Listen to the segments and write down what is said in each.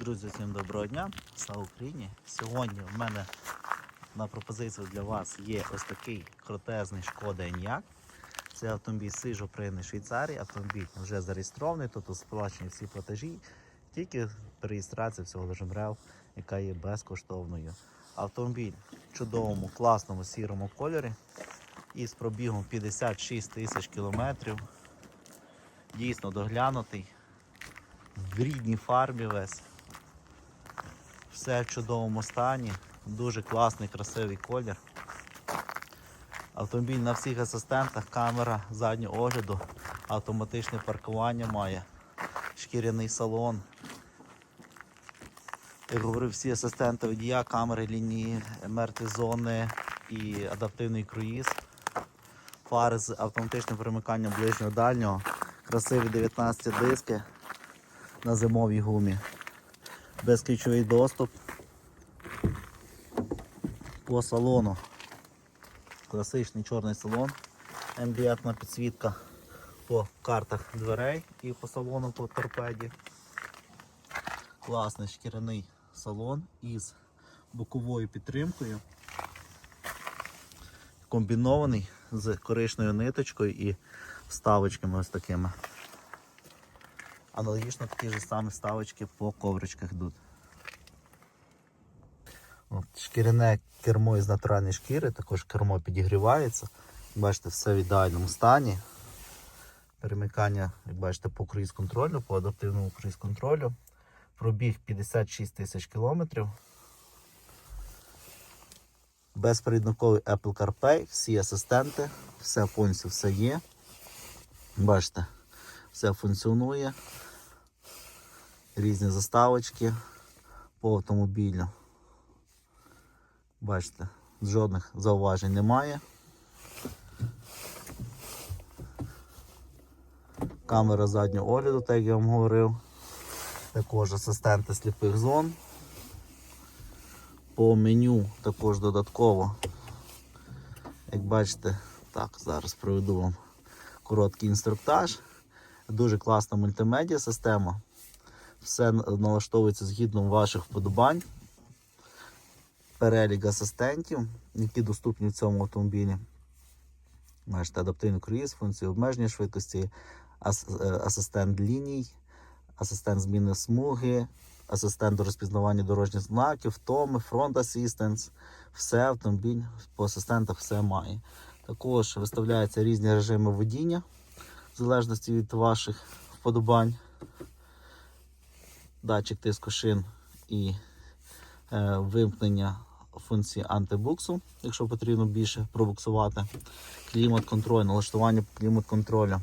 Друзі, всім доброго дня! Слава Україні! Сьогодні в мене на пропозицію для вас є ось такий крутезний шкода Enyaq. Це автомобіль сижоприйний Швейцарії. Автомобіль вже зареєстрований, тобто сплачені всі платежі, тільки реєстрація всього лише МРЕВ, яка є безкоштовною. Автомобіль в чудовому, класному сірому кольорі із пробігом 56 тисяч кілометрів. Дійсно доглянутий в рідній фарбі весь. Все в чудовому стані. Дуже класний, красивий колір. Автомобіль на всіх асистентах, камера заднього огляду, автоматичне паркування має, шкіряний салон. Як говорив, всі асистенти водія, камери лінії, мертві зони і адаптивний круїз. Фари з автоматичним перемиканням ближнього дальнього. Красиві 19 диски на зимовій гумі. Безключовий доступ по салону. Класичний чорний салон. МДФна підсвітка по картах дверей і по салону по торпеді. Класний шкіряний салон із боковою підтримкою. Комбінований з коричною ниточкою і вставочками ось такими. Аналогічно такі ж самі вставочки по ковричках йдуть. От, шкіряне кермо із натуральної шкіри, також кермо підігрівається. Бачите, все в ідеальному стані. Перемикання, як бачите, по круїз контролю, по адаптивному круїз контролю. Пробіг 56 тисяч кілометрів. Безпередниковий Apple CarPlay, всі асистенти, все повністю все є. Бачите, все функціонує. Різні заставочки по автомобілю. Бачите, жодних зауважень немає. Камера заднього огляду, так як я вам говорив. Також асистенти сліпих зон. По меню також додатково. Як бачите, так, зараз проведу вам короткий інструктаж. Дуже класна мультимедіа система. Все налаштовується згідно ваших вподобань. Перелік асистентів, які доступні в цьому автомобілі. Бачите, адаптивний круїз, функції обмеження швидкості, е, асистент ліній, асистент зміни смуги, асистент до розпізнавання дорожніх знаків, втоми, фронт асістенс. Все автомобіль по асистентах все має. Також виставляються різні режими водіння, в залежності від ваших вподобань. Датчик тиску шин і е, вимкнення функції антибуксу, якщо потрібно більше пробуксувати. Клімат-контроль, налаштування клімат-контролю.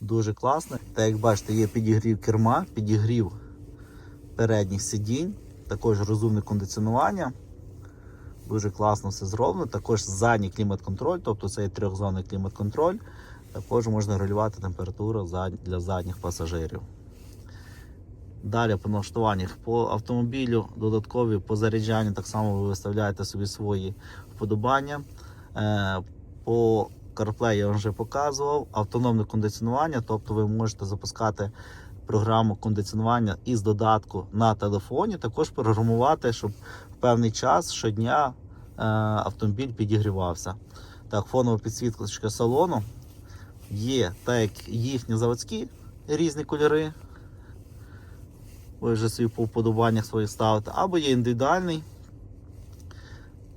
Дуже класне. Та як бачите, є підігрів керма, підігрів передніх сидінь, також розумне кондиціонування. Дуже класно все зроблено. Також задній клімат-контроль, тобто це є трьохзонний клімат-контроль. Також можна регулювати температуру для задніх пасажирів. Далі по налаштуваннях по автомобілю додаткові по заряджанню так само ви виставляєте собі свої вподобання. Е, По CarPlay я вже показував. Автономне кондиціонування, тобто ви можете запускати програму кондиціонування із додатку на телефоні, також програмувати, щоб в певний час щодня е, автомобіль підігрівався. Так, фонова підсвітка салону є так їхні заводські різні кольори ви вже собі по вподобаннях своїх ставите, або є індивідуальний.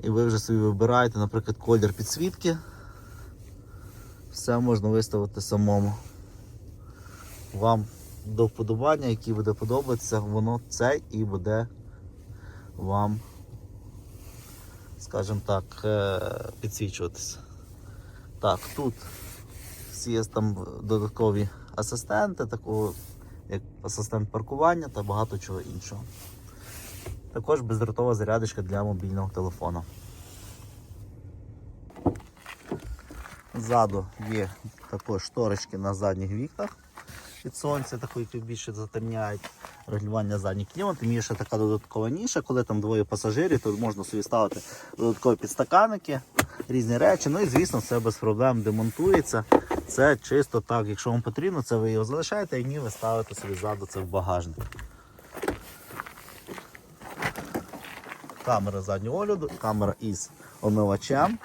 І ви вже собі вибираєте, наприклад, колір підсвітки. Все можна виставити самому. Вам до вподобання, який буде подобатися, воно це і буде вам, скажімо так, е, підсвічуватися. Так, тут всі є там додаткові асистенти, такого як асистент паркування та багато чого іншого. Також бездротова зарядочка для мобільного телефону. Ззаду є також шторочки на задніх вікнах від сонця, які більше затемняють регулювання задніх кліматів. Є ще така додаткова ніша, коли там двоє пасажирів, то можна собі ставити додаткові підстаканники, різні речі. Ну і звісно, все без проблем демонтується. Це чисто так, якщо вам потрібно, це ви його залишаєте, і ні, ви ставите собі ззаду це в багажник. камера заднього огляду, камера із омивачем.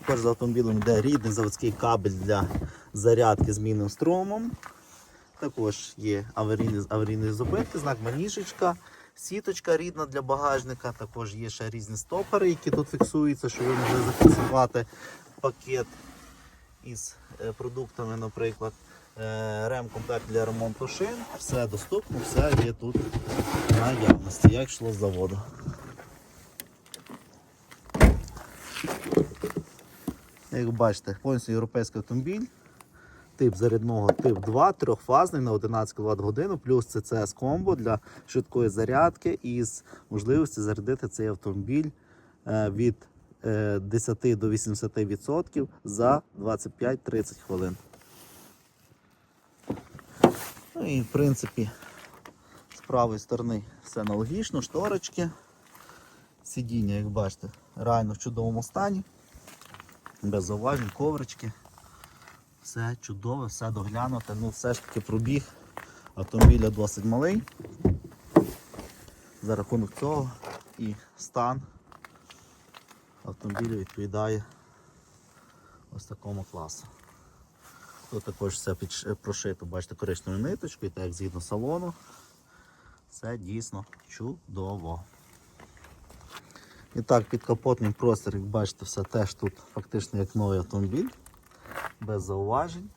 Також за автомобілем йде рідний заводський кабель для зарядки з мінним струмом. Також є аварійні, аварійні зупинки, знак маніжечка, сіточка рідна для багажника. Також є ще різні стопори, які тут фіксуються, щоб ви могли зафіксувати пакет із е, продуктами, наприклад. Е, Ремкомплект для ремонту шин. Все доступно, все є тут в наявності, як йшло з заводу. Як бачите, повністю європейський автомобіль. Тип зарядного тип 2, трьохфазний на 11 кВт годину, плюс CCS комбо для швидкої зарядки із можливістю зарядити цей автомобіль е, від 10 до 80% за 25-30 хвилин. Ну і в принципі з правої сторони все аналогічно, шторочки. Сидіння, як бачите, реально в чудовому стані, без зауважень, коврички. Все чудове, все доглянуте. Ну, все ж таки пробіг автомобіля досить малий. За рахунок цього і стан автомобіля відповідає ось такому класу. Тут також все підш- прошито, бачите, коричневою ниточкою, так згідно салону. Це дійсно чудово. І так, підкапотний простір, як бачите, все теж тут фактично як новий автомобіль без зауважень.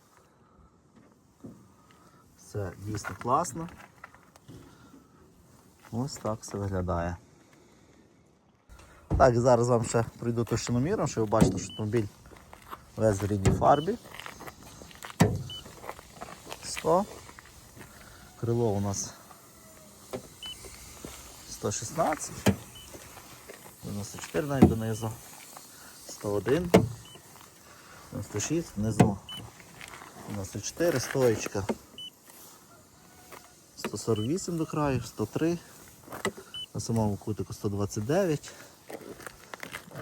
Все дійсно класно. Ось так все виглядає. Так, зараз вам ще пройду товщиноміром, щоб ви бачите, що автомобіль весь в рідній фарбі. 100. Крило у нас 116. 94 навіть донизу. 101. 96 внизу. 94, стоечка. 148 до краю, 103. На самому кутику 129.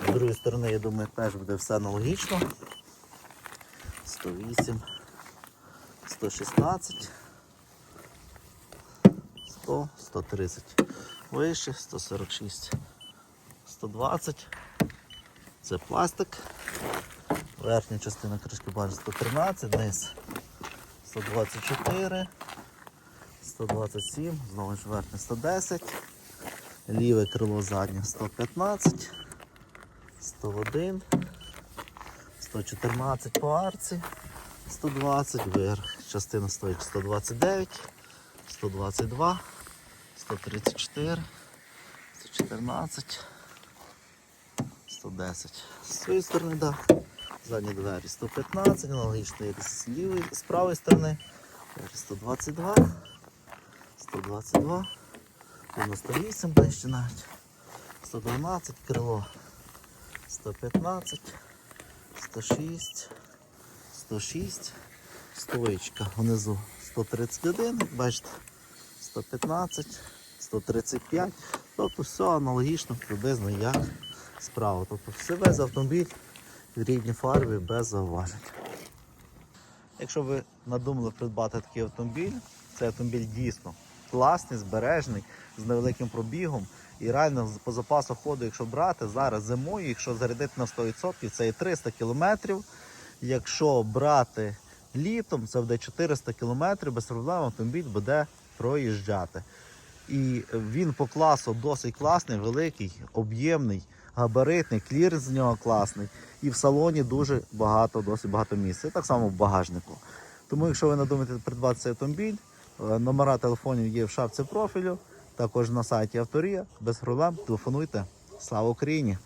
З другої сторони, я думаю, теж буде все аналогічно. 108, 116, 100, 130 вище, 146, 120. Це пластик. Верхня частина кришки бачу 113, низ 124, 127, знову ж верхня 110, ліве крило заднє 115, 101, 114 по арці, 120, верх, частина стоїть 129, 122, 134, 114. 110. З цієї сторони, да. Задні двері 115, аналогічно як з лівої, з правої сторони. 122, 122, 98 ближче навіть, 112, крило 115, 106, 106, стоїчка внизу 131, бачите, 115, 135. Тобто все аналогічно, приблизно як справа. Тобто все весь автомобіль в рідній фарбі без зауважень. Якщо ви надумали придбати такий автомобіль, цей автомобіль дійсно класний, збережений, з невеликим пробігом. І реально по запасу ходу, якщо брати, зараз зимою, якщо зарядити на 100%, це і 300 кілометрів. Якщо брати літом, це буде 400 кілометрів, без проблем автомобіль буде проїжджати. І він по класу досить класний, великий, об'ємний, габаритний, кліренс з нього класний. І в салоні дуже багато, досить багато місця. І так само в багажнику. Тому, якщо ви надумаєте придбати цей автомобіль, номера телефонів є в шапці профілю, також на сайті Авторія. Без проблем телефонуйте. Слава Україні!